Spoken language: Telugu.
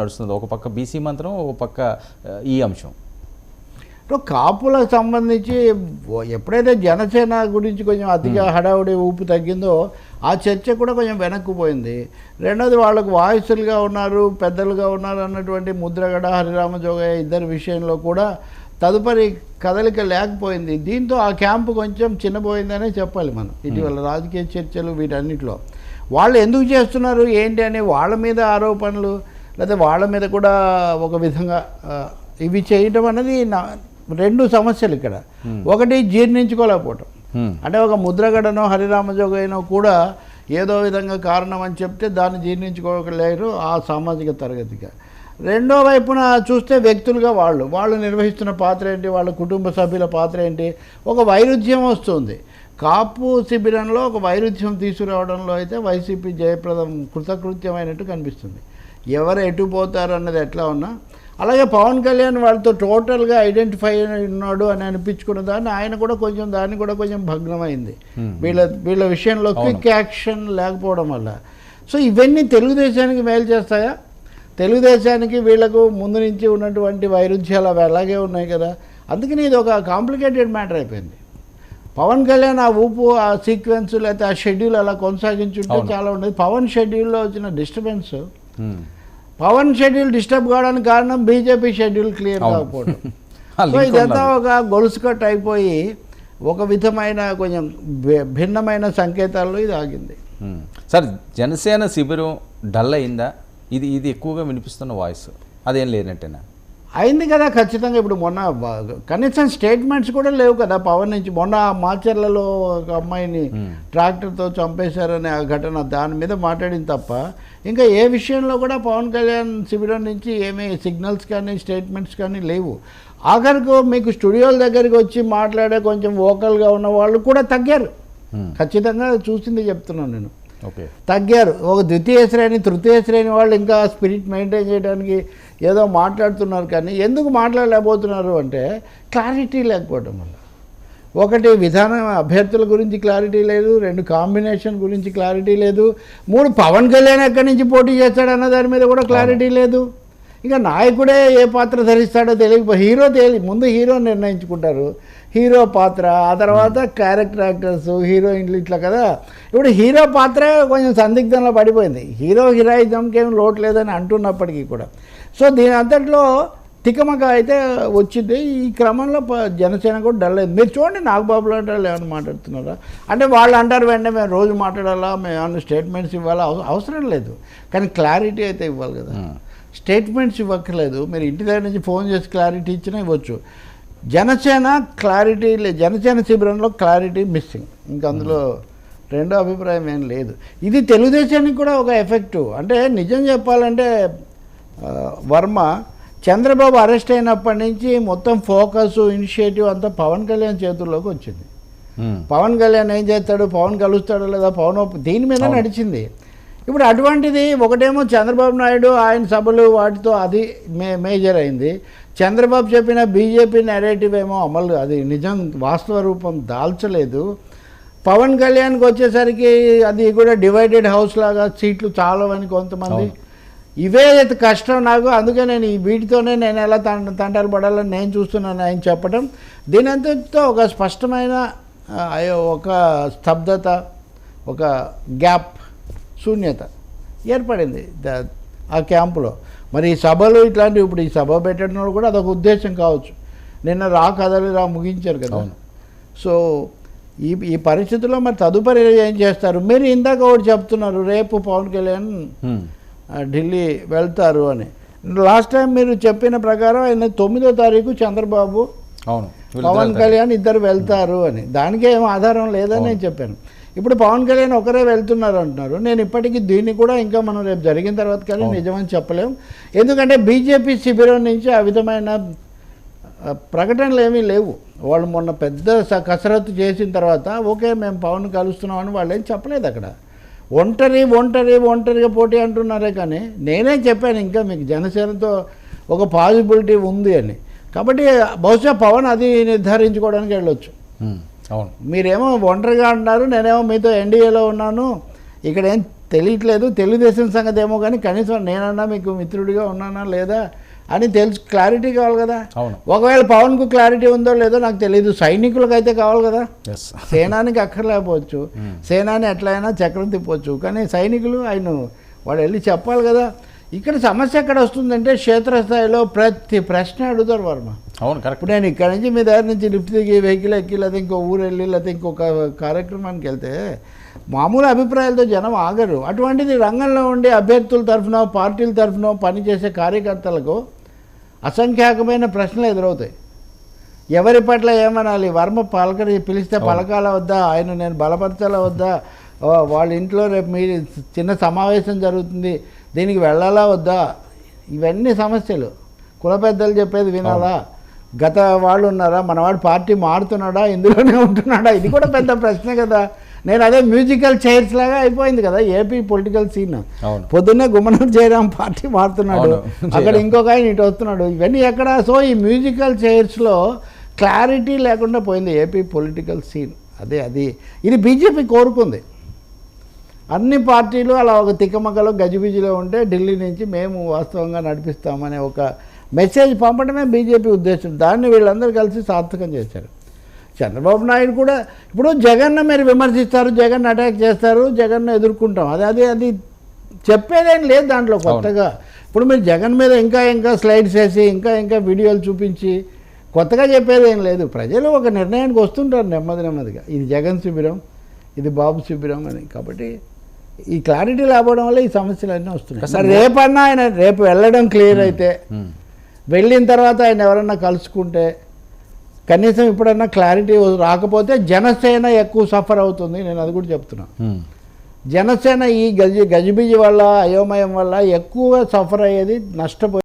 నడుస్తుంది ఒక పక్క బీసీ మంత్రం ఒక పక్క ఈ అంశం. ఇప్పుడు కాపులకు సంబంధించి ఎప్పుడైతే జనసేన గురించి కొంచెం అతిగా హడావుడి ఊపు తగ్గిందో ఆ చర్చ కూడా కొంచెం వెనక్కి పోయింది. రెండోది వాళ్ళకు వాయిస్లుగా ఉన్నారు పెద్దలుగా ఉన్నారు అన్నటువంటి ముద్రగడ హరిరామ జోగయ్య ఇద్దరి విషయంలో కూడా తదుపరి కదలిక లేకపోయింది. దీంతో ఆ క్యాంపు కొంచెం చిన్నపోయిందనే చెప్పాలి మనం. ఇటీవల రాజకీయ చర్చలు వీటన్నిటిలో. వాళ్ళు ఎందుకు చేస్తున్నారు ఏంటి అని వాళ్ళ మీద ఆరోపణలు లేదా వాళ్ళ మీద కూడా ఒక విధంగా ఇవి చేయటం అనేది నా రెండు సమస్యలు ఇక్కడ. ఒకటి జీర్ణించుకోలేకపోవటం. అంటే ఒక ముద్రగడనో హరిరామజోగైనో కూడా ఏదో విధంగా కారణం అని చెప్తే దాన్ని జీర్ణించుకోలేరు ఆ సామాజిక తరగతిగా. రెండో వైపున చూస్తే వ్యక్తులుగా వాళ్ళు వాళ్ళు నిర్వహిస్తున్న పాత్ర ఏంటి వాళ్ళ కుటుంబ సభ్యుల పాత్ర ఏంటి ఒక వైరుధ్యం వస్తుంది. కాపు శిబిరంలో ఒక వైరుధ్యం తీసుకురావడంలో అయితే వైసీపీ జయప్రదం కృతకృత్యమైనట్టు కనిపిస్తుంది. ఎవరు ఎటు పోతారు అన్నది ఎట్లా ఉన్నా. అలాగే పవన్ కళ్యాణ్ వాళ్ళతో టోటల్గా ఐడెంటిఫై అయి ఉన్నాడు అని అనిపించుకున్న దాన్ని ఆయన కూడా కొంచెం దాన్ని కూడా కొంచెం భగ్నమైంది. వీళ్ళ వీళ్ళ విషయంలో క్విక్ యాక్షన్ లేకపోవడం వల్ల. సో ఇవన్నీ తెలుగుదేశానికి మేలు చేస్తాయా? తెలుగుదేశానికి వీళ్ళకు ముందు నుంచి ఉన్నటువంటి వైరుధ్యాలు అవి అలాగే ఉన్నాయి కదా. అందుకని ఇది ఒక కాంప్లికేటెడ్ మ్యాటర్ అయిపోయింది. పవన్ కళ్యాణ్ ఆ ఊపు ఆ సీక్వెన్స్ లేకపోతే ఆ షెడ్యూల్ అలా కొనసాగించుంటే. చాలా ఉండేది. పవన్ షెడ్యూల్లో వచ్చిన డిస్టర్బెన్స్. పవన్ షెడ్యూల్ డిస్టర్బ్ కావడానికి కారణం బీజేపీ షెడ్యూల్ క్లియర్. కాకపోవడం సో ఇదంతా. ఒక గొలుసు కట్ అయిపోయి ఒక విధమైన కొంచెం భిన్నమైన సంకేతాల్లో ఇది ఆగింది. సార్ జనసేన శిబిరం డల్ అయిందా ఇది ఇది ఎక్కువగా వినిపిస్తున్న వాయిస్ అదేం లేనట్టేనా అయింది కదా ఖచ్చితంగా ఇప్పుడు మొన్న కనీసం స్టేట్మెంట్స్ కూడా లేవు కదా పవన్ నుంచి. మొన్న మాచర్లలో ఒక అమ్మాయిని ట్రాక్టర్తో చంపేశారనే ఆ ఘటన దాని మీద మాట్లాడింది తప్ప ఇంకా ఏ విషయంలో కూడా పవన్ కళ్యాణ్ శిబిరం నుంచి ఏమీ సిగ్నల్స్ కానీ స్టేట్మెంట్స్ కానీ లేవు. ఆఖరికి మీకు స్టూడియోల దగ్గరికి వచ్చి మాట్లాడే కొంచెం వోకల్గా ఉన్న వాళ్ళు కూడా తగ్గారు. హ్మ్. ఖచ్చితంగా చూసింది చెప్తున్నాను నేను. తగ్గారు. ఒక ద్వితీయ శ్రేణి తృతీయ శ్రేణి వాళ్ళు ఇంకా స్పిరిట్ మెయింటైన్ చేయడానికి ఏదో మాట్లాడుతున్నారు కానీ ఎందుకు మాట్లాడలేకపోతున్నారు అంటే క్లారిటీ లేకపోవడం వల్ల. ఒకటి విధానం అభ్యర్థుల గురించి క్లారిటీ లేదు. రెండు కాంబినేషన్ గురించి క్లారిటీ లేదు. మూడు పవన్ కళ్యాణ్ ఎక్కడి నుంచి పోటీ చేస్తాడన్న దాని మీద కూడా క్లారిటీ లేదు. ఇక నాయకుడే ఏ పాత్ర ధరిస్తాడో తెలియకపో హీరో తేలి ముందు హీరో నిర్ణయించుకుంటారు. హీరో పాత్ర ఆ తర్వాత క్యారెక్టర్ యాక్టర్స్ హీరోయిన్లు ఇట్లా కదా. ఇప్పుడు హీరో పాత్ర కొంచెం సందిగ్ధంలో పడిపోయింది. హీరో హీరోయిజంకి ఏం లోటు లేదని అంటున్నప్పటికీ కూడా. సో దీని అంతట్లో తికమక అయితే వచ్చింది. ఈ క్రమంలో జనసేన కూడా డల్ అయింది. మీరు చూడండి నాగబాబు లాంటి వాళ్ళు ఏమైనా మాట్లాడుతున్నారా? అంటే వాళ్ళు అంటారు వెంటనే మేము రోజు మాట్లాడాలా మేము ఏమైనా స్టేట్మెంట్స్ ఇవ్వాలా? అవ- అవసరం లేదు. కానీ క్లారిటీ అయితే ఇవ్వాలి కదా. స్టేట్మెంట్స్ ఇవ్వక్కర్లేదు. మీరు ఇంటి దగ్గర నుంచి ఫోన్ చేసి క్లారిటీ ఇచ్చినా ఇవ్వచ్చు. జనసేన క్లారిటీ లే జనసేన శిబిరంలో క్లారిటీ మిస్సింగ్ ఇంకా అందులో రెండో అభిప్రాయం ఏం లేదు. ఇది తెలుగుదేశానికి కూడా ఒక ఎఫెక్టు అంటే నిజం చెప్పాలంటే వర్మ చంద్రబాబు అరెస్ట్ అయినప్పటి నుంచి మొత్తం ఫోకస్ ఇనిషియేటివ్ అంతా పవన్ కళ్యాణ్ చేతుల్లోకి వచ్చింది. హ్మ్. పవన్ కళ్యాణ్ ఏం చేస్తాడు? పవన్ కలుస్తాడో లేదా? పవన్ దీని మీద. నడిచింది? ఇప్పుడు అటువంటిది ఒకటేమో చంద్రబాబు నాయుడు ఆయన సభలు వాటితో అది మే మేజర్ అయింది. చంద్రబాబు చెప్పిన బీజేపీ నెరేటివ్ ఏమో అమలు అది నిజం వాస్తవ రూపం దాల్చలేదు. పవన్ కళ్యాణ్కి వచ్చేసరికి అది కూడా డివైడెడ్ హౌస్ లాగా సీట్లు చాలవని కొంతమంది. ఇవే కష్టం నాకు అందుకే నేను ఈ వీటితోనే నేను ఎలా తంట తంటాలు పడాలని నేను చూస్తున్నాను ఆయన చెప్పడం దీని అంతటితో ఒక స్పష్టమైన ఒక స్తబ్దత ఒక గ్యాప్ శూన్యత ఏర్పడింది ఆ క్యాంపులో. మరి ఈ సభలు ఇట్లాంటివి ఇప్పుడు ఈ సభ పెట్టడం కూడా అదొక ఉద్దేశం కావచ్చు. నిన్న రా కదలి రా ముగించారు కదా. సో ఈ ఈ పరిస్థితుల్లో మరి తదుపరి ఏం చేస్తారు? మీరు ఇందాక ఒకటి చెప్తున్నారు రేపు పవన్ కళ్యాణ్ ఢిల్లీ వెళ్తారు అని. లాస్ట్ టైం మీరు చెప్పిన ప్రకారం ఆయన తొమ్మిదో తారీఖు చంద్రబాబు అవును. పవన్. కళ్యాణ్ ఇద్దరు వెళ్తారు అని. దానికే ఏం ఆధారం లేదని నేను చెప్పాను. ఇప్పుడు పవన్ కళ్యాణ్ ఒకరే వెళ్తున్నారు అంటున్నారు నేను ఇప్పటికీ దీన్ని కూడా ఇంకా మనం రేపు జరిగిన తర్వాత కానీ నిజమని చెప్పలేం. ఎందుకంటే బీజేపీ శిబిరం నుంచి ఆ విధమైన ప్రకటనలు ఏమీ లేవు. వాళ్ళు మొన్న పెద్ద కసరత్తు చేసిన తర్వాత ఓకే మేము పవన్ కలుస్తున్నామని వాళ్ళు ఏం చెప్పలేదు అక్కడ. ఒంటరి ఒంటరి ఒంటరిగా పోటీ అంటున్నారే కానీ నేనే చెప్పాను ఇంకా మీకు జనసేనతో ఒక పాసిబిలిటీ ఉంది అని. కాబట్టి బహుశా పవన్ అది నిర్ధారించుకోవడానికి వెళ్ళొచ్చు. అవును. మీరేమో ఒంటరిగా అంటున్నారు నేనేమో మీతో ఎన్డీఏలో ఉన్నాను. ఇక్కడ ఏం తెలియట్లేదు తెలుగుదేశం సంగతి ఏమో కానీ కనీసం నేనన్నా మీకు మిత్రుడిగా ఉన్నానా లేదా అని తెలుసు క్లారిటీ కావాలి కదా. అవును. ఒకవేళ పవన్కు క్లారిటీ ఉందో లేదో నాకు తెలియదు సైనికులకు అయితే కావాలి కదా. సేనానికి అక్కర్లేకపోవచ్చు సేనాని ఎట్లయినా చక్రం తిప్పొచ్చు కానీ సైనికులు ఆయన వాడు వెళ్ళి చెప్పాలి కదా. ఇక్కడ సమస్య ఎక్కడ వస్తుందంటే క్షేత్రస్థాయిలో ప్రతి ప్రశ్న అడుగుతారు వర్మ. అవును కరెక్ట్ ఇప్పుడు నేను ఇక్కడ నుంచి మీ దగ్గర నుంచి లిఫ్ట్ దిగి వెహికల్ ఎక్కి లేదా ఇంకో ఊరు వెళ్ళి లేదా ఇంకొక కార్యక్రమానికి వెళ్తే మామూలు అభిప్రాయాలతో జనం ఆగరు. అటువంటిది రంగంలో ఉండే అభ్యర్థుల తరఫున పార్టీల తరఫున పనిచేసే కార్యకర్తలకు అసంఖ్యాకమైన ప్రశ్నలు ఎదురవుతాయి. ఎవరి పట్ల ఏమనాలి? వర్మ పలకరి పిలిస్తే పలకాల వద్దా? ఆయన నేను బలపరచాలా వద్దా? వాళ్ళ ఇంట్లో రేపు మీ చిన్న సమావేశం జరుగుతుంది. దీనికి వెళ్ళాలా వద్దా? ఇవన్నీ సమస్యలు. కుల పెద్దలు చెప్పేది వినాలా? గత వాళ్ళు ఉన్నారా? మనవాడు పార్టీ మారుతున్నాడా? ఇందులోనే ఉంటున్నాడా? ఇది కూడా పెద్ద ప్రశ్న కదా. నేను అదే మ్యూజికల్ చైర్స్ లాగా అయిపోయింది కదా ఏపీ పొలిటికల్ సీన్. పొద్దున్నే గుమ్మనూరు జయరాం పార్టీ మారుతున్నాడు. అక్కడ. ఇంకొక ఆయన ఇటు వస్తున్నాడు. ఇవన్నీ ఎక్కడ? సో ఈ మ్యూజికల్ చైర్స్లో క్లారిటీ లేకుండా పోయింది ఏపీ పొలిటికల్ సీన్. అదే అది. ఇది బీజేపీ కోరుకుంది. అన్ని పార్టీలు అలా ఒక తిక్కమక్కలో గజిబిజిలో ఉంటే ఢిల్లీ నుంచి మేము వాస్తవంగా నడిపిస్తామనే ఒక మెసేజ్ పంపడమే బీజేపీ ఉద్దేశం. దాన్ని వీళ్ళందరూ కలిసి సార్థకం చేశారు. చంద్రబాబు నాయుడు కూడా ఇప్పుడు జగన్ మీరు విమర్శిస్తారు జగన్ అటాక్ చేస్తారు జగన్ ఎదుర్కొంటాం. అది అది అది చెప్పేదేం లేదు దాంట్లో కొత్తగా. ఇప్పుడు మీరు జగన్ మీద ఇంకా ఇంకా స్లైడ్స్ వేసి ఇంకా ఇంకా వీడియోలు చూపించి కొత్తగా చెప్పేది ఏం లేదు. ప్రజలు ఒక నిర్ణయానికి వస్తుంటారు నెమ్మది నెమ్మదిగా. ఇది జగన్ శిబిరం ఇది బాబు శిబిరం అని. కాబట్టి ఈ క్లారిటీ లేకపోవడం వల్ల ఈ సమస్యలు అన్నీ వస్తున్నాయి రేపన్నా ఆయన రేపు వెళ్ళడం క్లియర్ అయితే. వెళ్ళిన తర్వాత ఆయన ఎవరన్నా కలుసుకుంటే కనీసం ఇప్పుడన్నా క్లారిటీ రాకపోతే జనసేన ఎక్కువ సఫర్ అవుతుంది నేను అది కూడా చెప్తున్నా. జనసేన ఈ గజి గజిబిజి వల్ల అయోమయం వల్ల ఎక్కువ సఫర్ అయ్యేది నష్టపోయి